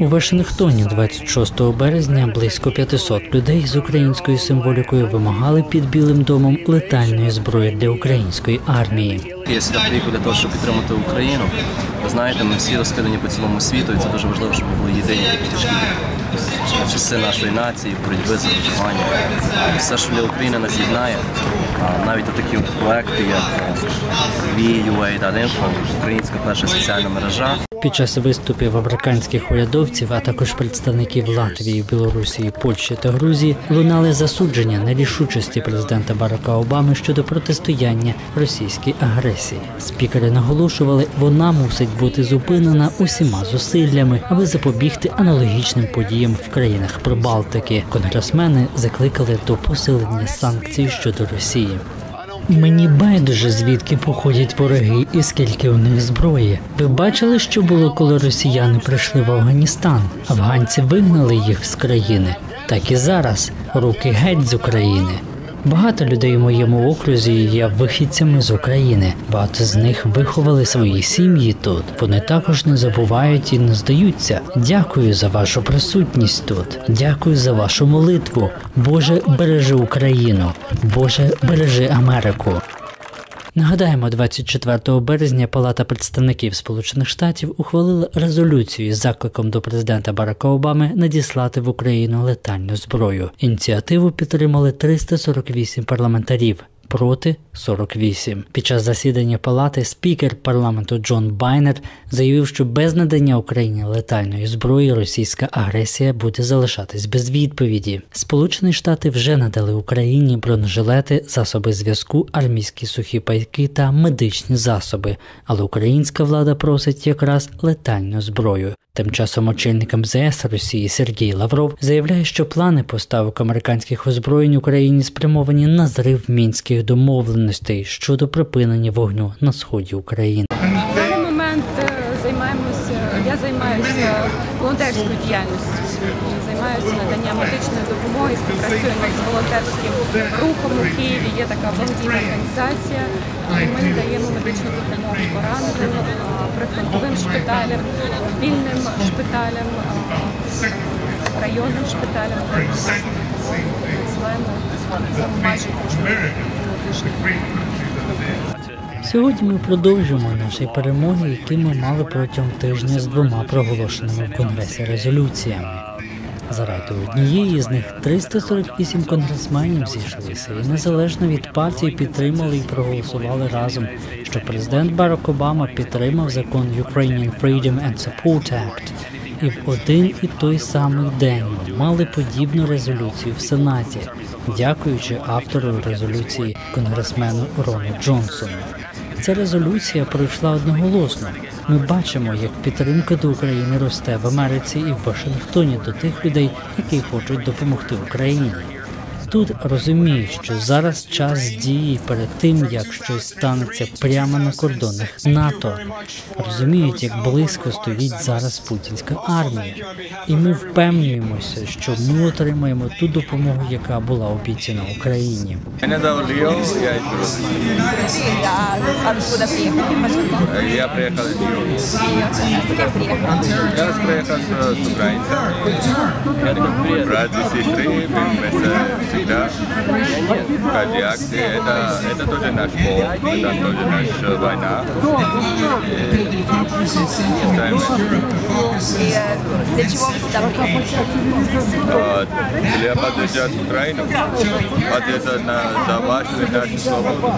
У Вашингтоні 26 березня близько 500 людей з українською символікою вимагали під Білим домом летальної зброї для української армії. Я сюди приїхав для того, щоб підтримати Україну. Ви знаєте, ми всі розкидані по цілому світу, і це дуже важливо, щоб ми були єдині такі часи нашої нації, боротьби за виживання. Все, що для України нас єднає, навіть такі проекти, як VUA.info, українська перша соціальна мережа. Під час виступів американських урядовців, а також представників Латвії, Білорусі, Польщі та Грузії лунали засудження нерішучості президента Барака Обами щодо протистояння російській агресії. Спікери наголошували, вона мусить бути зупинена усіма зусиллями, аби запобігти аналогічним подіям в країнах Прибалтики. Конгресмени закликали до посилення санкцій щодо Росії. Мені байдуже звідки походять вороги і скільки у них зброї. Ви бачили, що було, коли росіяни прийшли в Афганістан? Афганці вигнали їх з країни. Так і зараз руки геть з України. Багато людей у моєму окрузі є вихідцями з України. Багато з них виховали свої сім'ї тут. Вони також не забувають і не здаються. Дякую за вашу присутність тут. Дякую за вашу молитву. Боже, бережи Україну. Боже, бережи Америку. Нагадаємо, 24 березня Палата представників Сполучених Штатів ухвалила резолюцію з закликом до президента Барака Обами надіслати в Україну летальну зброю. Ініціативу підтримали 348 парламентарів. Проти 48. Під час засідання палати спікер парламенту Джон Байнер заявив, що без надання Україні летальної зброї російська агресія буде залишатись без відповіді. Сполучені Штати вже надали Україні бронежилети, засоби зв'язку, армійські сухі пайки та медичні засоби, але українська влада просить якраз летальну зброю. Тим часом очільник МЗС Росії Сергій Лавров заявляє, що плани поставок американських озброєнь Україні спрямовані на зрив мінських домовленостей щодо припинення вогню на сході України. В даний момент е, займаємося. Я займаюся волонтерською діяльністю. Займаюся наданням медичної допомоги, співпрацюємо з волонтерським рухом у Києві. Є така благодійна організація. І ми надаємо медичну допомогу пораненим, прифронтовим шпиталям, вільним шпиталям, районним шпиталям. Надсилаємо майже кожного тижня. Сьогодні ми продовжуємо наші перемоги, які ми мали протягом тижня з двома проголошеними в Конгресі резолюціями. Заради однієї з них 348 конгресменів зійшлися і незалежно від партії підтримали і проголосували разом, що президент Барак Обама підтримав закон Ukrainian Freedom and Support Act. І в один і той самий день ми мали подібну резолюцію в Сенаті, дякуючи автору резолюції конгресмену Рону Джонсону. Ця резолюція пройшла одноголосно. Ми бачимо, як підтримка до України росте в Америці і в Вашингтоні до тих людей, які хочуть допомогти Україні. Тут розуміють, що зараз час дії перед тим, як щось станеться прямо на кордонах НАТО. Розуміють, як близько стоїть зараз путінська армія, і ми впевнюємося, що ми отримаємо ту допомогу, яка була обіцяна Україні. Я из Грузии. А откуда приехали? в Вашингтон? Я приехал из Нью-Йорка. И с Кадиакты, да? Кадиакты, это, это тоже наш пол, это тоже наша война. И для чего вы сюда приехали? Для поддержать Украину. Вот на, за вашу и нашу свободу.